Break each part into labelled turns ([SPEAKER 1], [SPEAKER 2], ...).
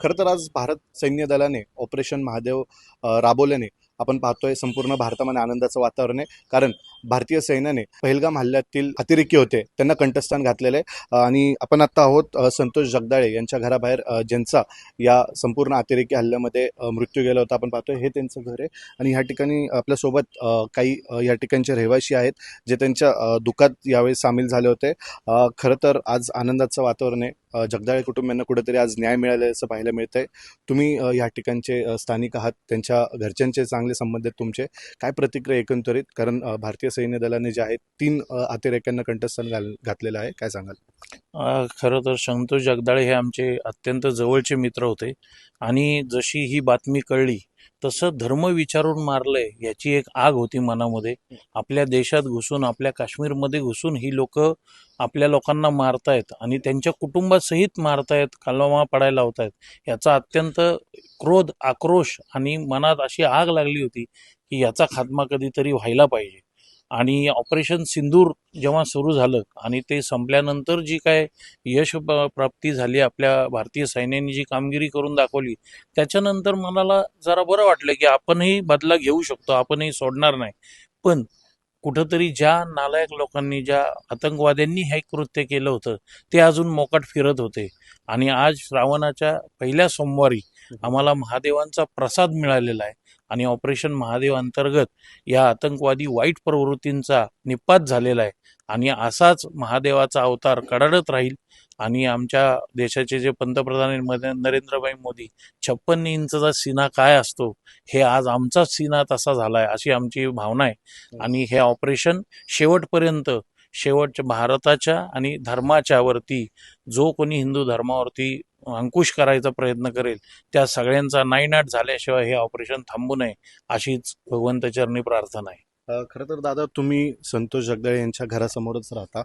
[SPEAKER 1] खरं तर आज भारत सैन्य दलाने ऑपरेशन महादेव राबवल्याने आपण पाहतोय संपूर्ण भारतामध्ये आनंदाचं वातावरण आहे. कारण भारतीय सैन्याने पहिलगाम हल्ल्यातील अतिरेकी होते. त्यांना कंठस्थान घातलेले आहे. आणि आपण आता आहोत संतोष जगदाळे यांच्या घराबाहेर ज्यांचा या संपूर्ण अतिरेकी हल्ल्यामध्ये मृत्यू गेला होता आपण पाहतोय. हे त्यांचं घर आहे. आणि ह्या ठिकाणी आपल्यासोबत काही या ठिकाणचे रहिवासी आहेत जे त्यांच्या दुःखात यावेळी सामील झाले होते. खरं तर आज आनंदाचं वातावरण आहे. जगदाळे कुटुंबियांना कुठेतरी आज न्याय मिळाले असं पाहायला मिळतंय. तुम्ही या ठिकाणचे स्थानिक आहात. त्यांच्या घरच्यांचे चांगले संबंध आहेत तुमचे. काय प्रतिक्रिया एकंदरीत? कारण भारतीय सैन्य दलाने जे आहे तीन अतिरेक्यांना कंठस्थान घाल घातलेलं आहे. काय सांगाल?
[SPEAKER 2] खरं तर संतोष जगदाळे हे आमचे अत्यंत जवळचे मित्र होते. आणि जशी ही बातमी कळली तसं धर्म विचारून मारलंय याची एक आग होती मनामध्ये. आपल्या देशात घुसून आपल्या काश्मीरमध्ये घुसून ही लोक आपल्या लोकांना मारतायत आणि त्यांच्या कुटुंबासहित मारतायत कालवा पडायला लावतायत. याचा अत्यंत क्रोध आक्रोश आणि मनात अशी आग लागली होती की याचा खात्मा कधीतरी व्हायला पाहिजे. आणि ऑपरेशन सिंदूर जेव्हा सुरू झालं आणि ते संपल्यानंतर जी काय यश प्राप्ती झाली आपल्या भारतीय सैन्याने जी कामगिरी करून दाखवली त्याच्यानंतर मनाला जरा बरं वाटलं की आपणही बदला घेऊ शकतो आपणही सोडणार नाही. पण कुठंतरी ज्या नालायक लोकांनी ज्या आतंकवाद्यांनी हे कृत्य केलं होतं ते अजून मोकाट फिरत होते. आणि आज श्रावणाच्या पहिल्या सोमवारी आम्हाला महादेवांचा प्रसाद मिळालेला आहे. आणि ऑपरेशन महादेव अंतर्गत या आतंकवादी वाईट प्रवृत्तींचा निपात झालेला आहे. आणि असाच महादेवाचा अवतार कडाडत राहील. आणि आमच्या देशाचे जे पंतप्रधान नरेंद्रभाई मोदी छप्पन्न इंचचा सीना काय असतो हे आज आमचाच सीना तसा झालाय अशी आमची भावना आहे. आणि हे ऑपरेशन शेवटपर्यंत शेवटच्या भारताच्या आणि धर्माच्या वरती जो कोणी हिंदू धर्मावरती अंकुश करायचा प्रयत्न करेल. त्या सगळ्यांचा नायनाट झाल्याशिवाय हे ऑपरेशन थांबू नये अशीच भगवंतचरणी प्रार्थना आहे.
[SPEAKER 1] खरं तर दादा तुम्ही संतोष जगदाळे यांच्या घरासमोरच राहता.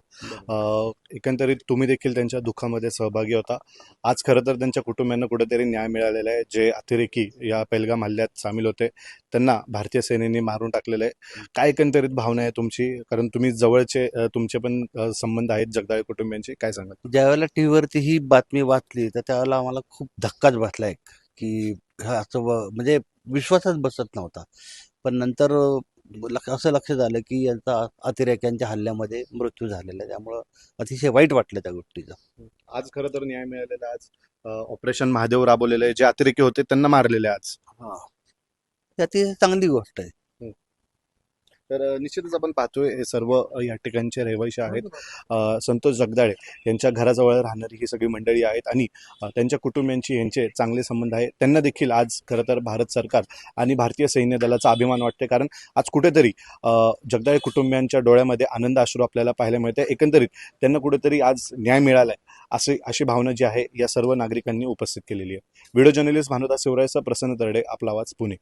[SPEAKER 1] अ, एकंदरीत तुम्ही देखील त्यांच्या दुःखामध्ये सहभागी होता. आज खरं तर त्यांच्या कुटुंबियांना कुठेतरी न्याय मिळालेला आहे. जे अतिरेकी या पेलगाम हल्ल्यात सामील होते त्यांना भारतीय सेनेने मारून टाकलेलं आहे. काय एकंदरीत भावना आहे तुमची? कारण तुम्ही जवळचे अ, तुमचे पण अ, संबंध आहेत जगदाळे कुटुंबियांचे. काय सांगाल?
[SPEAKER 3] ज्यावेळेला टी व्हीवरती ही बातमी वाचली तर त्यावेळेला आम्हाला खूप धक्काच बसला एक की हा असं व- म्हणजे विश्वासच बसत नव्हता. पण नंतर असं लक्षात आलं की यांचा अतिरेक्यांच्या हल्ल्यामध्ये मृत्यू झालेला आहे. त्यामुळं अतिशय वाईट वाटलं त्या गोष्टीचं.
[SPEAKER 1] आज खरं तर न्याय मिळालेला. आज ऑपरेशन महादेव राबवलेलं आहे. जे अतिरेकी होते त्यांना मारलेले आज.
[SPEAKER 3] ती अतिशय चांगली गोष्ट आहे.
[SPEAKER 1] तर निश्चितच आपण पाहतोय हे सर्व या ठिकाणचे रहिवासी आहेत. संतोष जगदाळे यांच्या घराजवळ राहणारी ही सगळी मंडळी आहेत आणि त्यांच्या कुटुंबियांची यांचे चांगले संबंध आहे त्यांना देखील आज खरं तर भारत सरकार आणि भारतीय सैन्य दलाचा अभिमान वाटते कारण आज कुठेतरी जगदाळे कुटुंबियांच्या डोळ्यामध्ये आनंद अश्रू आपल्याला पाहायला मिळते एकंदरीत त्यांना कुठेतरी आज न्याय मिळालाय असे अशी भावना जी आहे या सर्व नागरिकांनी उपस्थित केलेली आहे. व्हिडिओ जर्नलिस्ट भानुदास शिवरायचा प्रसन्न तरडे आपला आवाज पुणे.